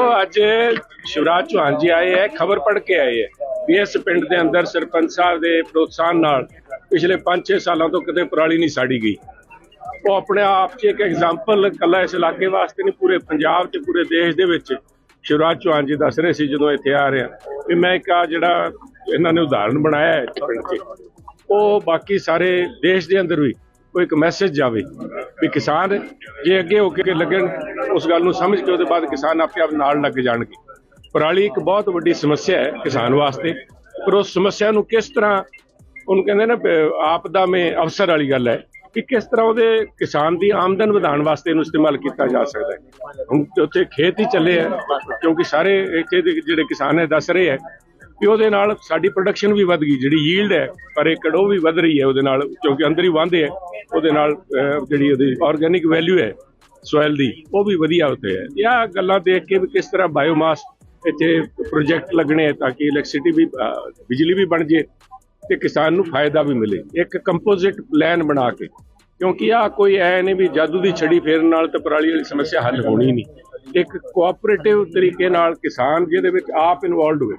ਦੇਖੋ, ਅੱਜ ਸ਼ਿਵਰਾਜ ਚੌਹਾਨ ਜੀ ਆਏ ਹੈ, ਖਬਰ ਪੜ੍ਹ ਕੇ ਆਏ ਹੈ। ਵੀ ਇਸ ਪਿੰਡ ਦੇ ਅੰਦਰ ਸਰਪੰਚ ਸਾਹਿਬ ਦੇ ਪ੍ਰੋਤਸਾਹਨ ਨਾਲ ਪਿਛਲੇ 5-6 ਸਾਲਾਂ ਤੋਂ ਕਦੇ ਪਰਾਲੀ ਨਹੀਂ ਸਾੜੀ ਗਈ। ਉਹ ਆਪਣੇ ਆਪ 'ਚ ਇੱਕ ਐਗਜ਼ਾਮਪਲ ਕੱਲਾ ਇਸ ਇਲਾਕੇ ਵਾਸਤੇ ਨਹੀਂ, ਪੂਰੇ ਪੰਜਾਬ 'ਚ, ਪੂਰੇ ਦੇਸ਼ ਦੇ ਵਿੱਚ ਸ਼ਿਵਰਾਜ ਚੌਹਾਨ ਜੀ ਦੱਸ ਰਹੇ ਸੀ ਜਦੋਂ ਇੱਥੇ ਆ ਰਹੇ ਵੀ ਮੈਂ ਇੱਕ ਆ ਜਿਹੜਾ ਇਹਨਾਂ ਨੇ ਉਦਾਹਰਣ ਬਣਾਇਆ ਹੈ ਪਿੰਡ 'ਚ। ਉਹ ਬਾਕੀ ਸਾਰੇ ਦੇਸ਼ ਦੇ ਅੰਦਰ ਵੀ ਕੋਈ ਇੱਕ ਮੈਸੇਜ ਜਾਵੇ। ਵੀ ਕਿਸਾਨ ਜੇ ਅੱਗੇ ਹੋ ਕੇ ਲੱਗਣ, ਉਸ ਗੱਲ ਨੂੰ ਸਮਝ ਕੇ ਉਹਦੇ ਬਾਅਦ ਕਿਸਾਨ ਆਪੇ ਆਪ ਨਾਲ ਲੱਗ ਜਾਣਗੇ। ਪਰਾਲੀ ਇੱਕ ਬਹੁਤ ਵੱਡੀ ਸਮੱਸਿਆ ਹੈ ਕਿਸਾਨ ਵਾਸਤੇ। ਪਰ ਉਸ ਸਮੱਸਿਆ ਨੂੰ ਕਿਸ ਤਰ੍ਹਾਂ, ਉਹਨੂੰ ਕਹਿੰਦੇ ਨਾ ਪ- ਆਪਦਾ ਮੇ ਅਵਸਰ ਵਾਲੀ ਗੱਲ ਹੈ ਕਿ ਕਿਸ ਤਰ੍ਹਾਂ ਉਹਦੇ ਕਿਸਾਨ ਦੀ ਆਮਦਨ ਵਧਾਉਣ ਵਾਸਤੇ ਇਹਨੂੰ ਇਸਤੇਮਾਲ ਕੀਤਾ ਜਾ ਸਕਦਾ ਹੈ। ਹੁਣ ਉੱਥੇ ਖੇਤ ਹੀ ਚੱਲੇ ਹੈ, ਕਿਉਂਕਿ ਸਾਰੇ ਇੱਥੇ ਦੇ ਜਿਹੜੇ ਕਿਸਾਨ ਹੈ, ਦੱਸ ਰਹੇ ਹੈ ਵੀ ਉਹਦੇ ਨਾਲ ਸਾਡੀ ਪ੍ਰੋਡਕਸ਼ਨ ਵੀ ਵੱਧ ਗਈ, ਜਿਹੜੀ ਯੀਲਡ ਹੈ, ਪਰ ਏਕੜ ਉਹ ਵੀ ਵੱਧ ਰਹੀ ਹੈ ਉਹਦੇ ਨਾਲ, ਕਿਉਂਕਿ ਅੰਦਰ ਹੀ ਵਾਂਦੇ ਹੈ, ਉਹਦੇ ਨਾਲ ਜਿਹੜੀ ਉਹਦੀ ਆਰਗੇਨਿਕ ਵੈਲਿਊ ਹੈ ਸੋਇਲ ਦੀ, ਉਹ ਵੀ ਵਧੀਆ ਹੁੰਦੇ ਹੈ। ਇਹ ਗੱਲਾਂ ਦੇਖ ਕੇ ਵੀ ਕਿਸ ਤਰ੍ਹਾਂ ਬਾਇਓਮਾਸ ਇੱਥੇ ਪ੍ਰੋਜੈਕਟ ਲੱਗਣੇ ਤਾਂ ਕਿ ਇਲੈਕਟ੍ਰਿਸਿਟੀ ਵੀ ਬਿਜਲੀ ਵੀ ਬਣ ਜੇ ਤੇ ਕਿਸਾਨ ਨੂੰ ਫਾਇਦਾ ਵੀ ਮਿਲੇ। ਇੱਕ ਕੰਪੋਜ਼ਿਟ ਪਲਾਨ ਬਣਾ ਕੇ, ਕਿਉਂਕਿ ਆ ਕੋਈ ਐ ਨਹੀਂ ਵੀ ਜਾਦੂ ਦੀ ਛੜੀ ਫੇਰਨ ਨਾਲ ਤੇ ਪਰਾਲੀ ਵਾਲੀ ਸਮੱਸਿਆ ਹੱਲ ਹੋਣੀ ਨਹੀਂ। ਇੱਕ ਕੋਆਪਰੇਟਿਵ ਤਰੀਕੇ ਨਾਲ ਕਿਸਾਨ, ਜਿਹਦੇ ਵਿੱਚ ਆਪ ਇਨਵੋਲਡ ਹੋਵੇ